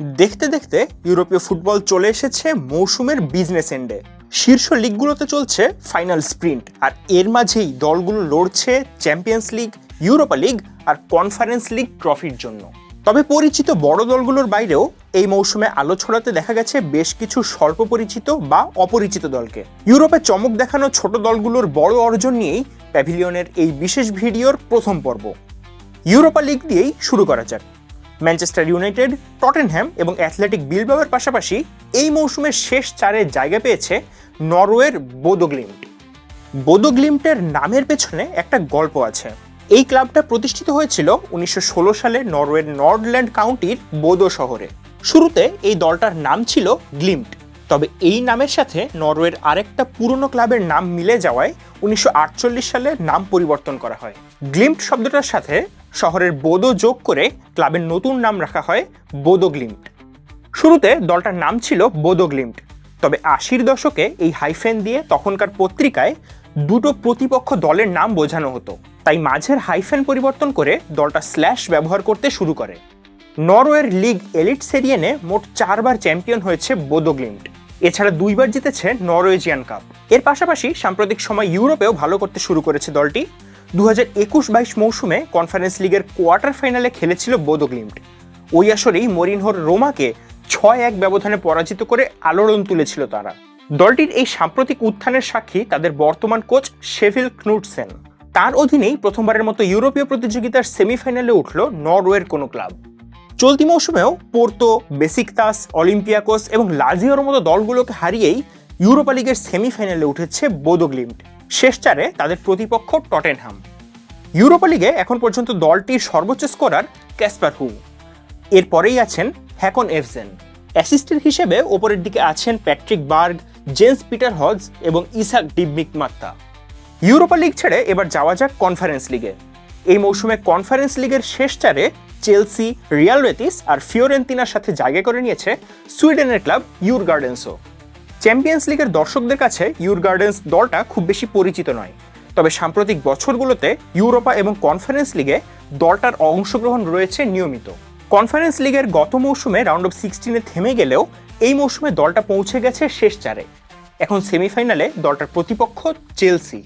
দেখতে দেখতে ইউরোপীয় ফুটবল চলে এসেছে মৌসুমের বিজনেস এন্ডে শীর্ষ লিগগুলোতে চলছে ফাইনাল স্প্রিন্ট আর এর মাঝেই দলগুলো লড়ছে চ্যাম্পিয়ন্স লিগ ইউরোপা লিগ আর কনফারেন্স লিগ ট্রফির জন্য। তবে পরিচিত বড় দলগুলোর বাইরেও এই মৌসুমে আলো ছড়াতে দেখা গেছে বেশ কিছু স্বল্প পরিচিত বা অপরিচিত দলকে। ইউরোপে চমক দেখানো ছোট দলগুলোর বড় অর্জন নিয়েই প্যাভিলিয়নের এই বিশেষ ভিডিওর প্রথম পর্ব। ইউরোপা লিগ দিয়েই শুরু করা যাক। ম্যানচেস্টার ইউনাইটেড টটেনহ্যাম এবং অ্যাথলেটিক বিলবাওয়ের পাশাপাশি এই মৌসুমের শেষ চারে জায়গা পেয়েছে নরওয়ের বোদোগ্লিম্ট বোদোগ্লিম্টের নামের পেছনে একটা গল্প আছে। এই ক্লাবটা প্রতিষ্ঠিত হয়েছিল উনিশশো ষোলো সালে নরওয়ের নর্ডল্যান্ড কাউন্টির বোদো শহরে। শুরুতে এই দলটার নাম ছিল গ্লিম্ট। তবে এই নামের সাথে নরওয়ের আরেকটা পুরনো ক্লাবের নাম মিলে যাওয়ায় উনিশশো আটচল্লিশ সালে নাম পরিবর্তন করা হয়। গ্লিম্ট শব্দটার সাথে শহরের বোদো যোগ করে ক্লাবের নতুন নাম রাখা হয় বোদো গ্লিম্ট শুরুতে দলটার নাম ছিল বোদো গ্লিম্ট তবে আশির দশকে এই হাইফেন দিয়ে তখনকার পত্রিকায় দুটো প্রতিপক্ষ দলের নাম বোঝানো হতো। তাই মাঝের হাইফেন পরিবর্তন করে দলটা স্ল্যাশ ব্যবহার করতে শুরু করে। নরওয়ের লিগ এলিট সেরিয়েনে মোট চারবার চ্যাম্পিয়ন হয়েছে বোদোগ্লিম্ট এছাড়া দুইবার জিতেছে নরওয়েজিয়ান কাপ। এর পাশাপাশি সাম্প্রতিক সময় ইউরোপেও ভালো করতে শুরু করেছে দলটি। দু হাজার একুশ বাইশ মৌসুমে কনফারেন্স লিগের কোয়ার্টার ফাইনালে খেলেছিল বোদোগ্লিম্ট ওই আসরেই মরিনহোর রোমাকে ছয় এক ব্যবধানে পরাজিত করে আলোড়ন তুলেছিল তারা। দলটির এই সাম্প্রতিক উত্থানের সাক্ষী তাদের বর্তমান কোচ শেভিল ক্নুটসেন। তার অধীনেই প্রথমবারের মতো ইউরোপীয় প্রতিযোগিতার সেমিফাইনালে উঠল নরওয়ের কোনো ক্লাব। চলতি মৌসুমেও পোর্তো বেসিকতাস অলিম্পিয়াকোস এবং লাজিওর মতো দলগুলোকে হারিয়েই ইউরোপা লিগের সেমিফাইনালে উঠেছে বোদোগ্লিম্ট। শেষ চারে তাদের প্রতিপক্ষ টটেনহাম। ইউরোপা লিগে এখন পর্যন্ত দলটির সর্বোচ্চ স্কোরার ক্যাসপার হু। এরপরেই আছেন হ্যাকন এফজেন অ্যাসিস্ট্যান্ট হিসেবে ওপরের দিকে আছেন Patrick Berg, Jens Petter Hauge এবং Isak Dybvik Maatta Europa League ছেড়ে এবার যাওয়া যাক কনফারেন্স লিগে। এই মৌসুমে কনফারেন্স লিগের শেষ চারে চেলসি, রিয়াল বেতিস আর ফিওরেন্তিনার সাথে জায়গা করে নিয়েছে সুইডেনের ক্লাব ইউর গার্ডেন্সও। চ্যাম্পিয়ন্স লিগের দর্শকদের কাছে ইউর গার্ডেন্স দলটা খুব বেশি পরিচিত নয়। তবে সাম্প্রতিক বছরগুলোতে ইউরোপা এবং কনফারেন্স লিগে দলটার অংশগ্রহণ রয়েছে নিয়মিত। কনফারেন্স লিগের গত মৌসুমে রাউন্ড অফ সিক্সটিনে থেমে গেলেও এই মৌসুমে দলটা পৌঁছে গেছে শেষ চারে। এখন সেমিফাইনালে দলটার প্রতিপক্ষ Chelsea.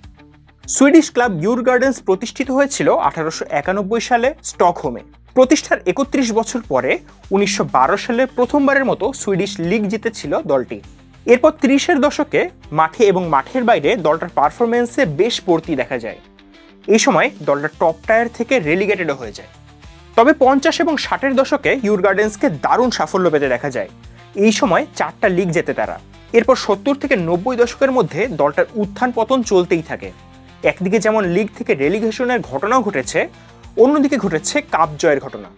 Swedish club your gardens প্রতিষ্ঠিত হয়েছিল আঠারোশো একানব্বই সালে স্টকহোমে। প্রতিষ্ঠার একত্রিশ বছর পরে উনিশশো বারো সালে প্রথমবারের মতো সুইডিশ লিগ জিতেছিল দলটি। এরপর ত্রিশের দশকে মাঠে এবং মাঠের বাইরে দলটার পারফরমেন্সে বেশ পড়তি দেখা যায়। এই সময় দলটা টপ টায়ার থেকে রেলিগেটেডও হয়ে যায়। তবে পঞ্চাশ এবং ষাটের দশকে ইউর গার্ডেন্সকে দারুণ সাফল্য পেতে দেখা যায়। এই সময় চারটা লিগ জেতে তারা। এরপর সত্তর থেকে নব্বই দশকের মধ্যে দলটার উত্থান পতন চলতেই থাকে। একদিকে যেমন লিগ থেকে রেলিগেশনের ঘটনাও ঘটেছে অন্যদিকে ঘটেছে কাপ জয়ের ঘটনা।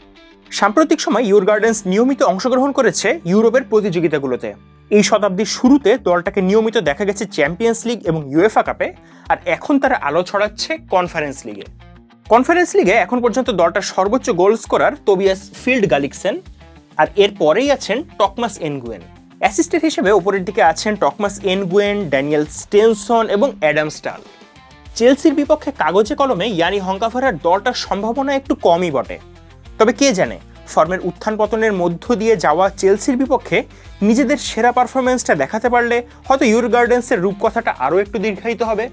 সাম্প্রতিক সময় ইউর গার্ডেন্স নিয়মিত অংশগ্রহণ করেছে ইউরোপের প্রতিযোগিতাগুলোতে। এই শতাব্দীর শুরুতে দলটাকে নিয়মিত দেখা গেছে চ্যাম্পিয়ন্স লিগ এবং ইউএফা কাপে, আর এখন তারা আলো ছড়াচ্ছে কনফারেন্স লিগে। কনফারেন্স লিগে এখন পর্যন্ত দলটার সর্বোচ্চ goal scorer Tobias Fjeld Gulliksen আর এর পরেই আছেন টকমাস এনগুয়েন। অ্যাসিস্ট্যান্ট হিসেবে ওপরের দিকে আছেন টকমাস এনগুয়েন, ড্যানিয়েল স্টেনসন এবং অ্যাডাম স্টাল চেলসির বিপক্ষে কাগজে কলমে ইয়ানি হংকাফারার দলটার সম্ভাবনা একটু কমই বটে। তবে কে জানে, ফর্মের উত্থান পতনের মধ্য দিয়ে যাওয়া চেলসির বিপক্ষে নিজেদের সেরা পারফরমেন্সটা দেখাতে পারলে হয়তো ইউর গার্ডেন্সের রূপকথাটা আরও একটু দীর্ঘায়িত হবে।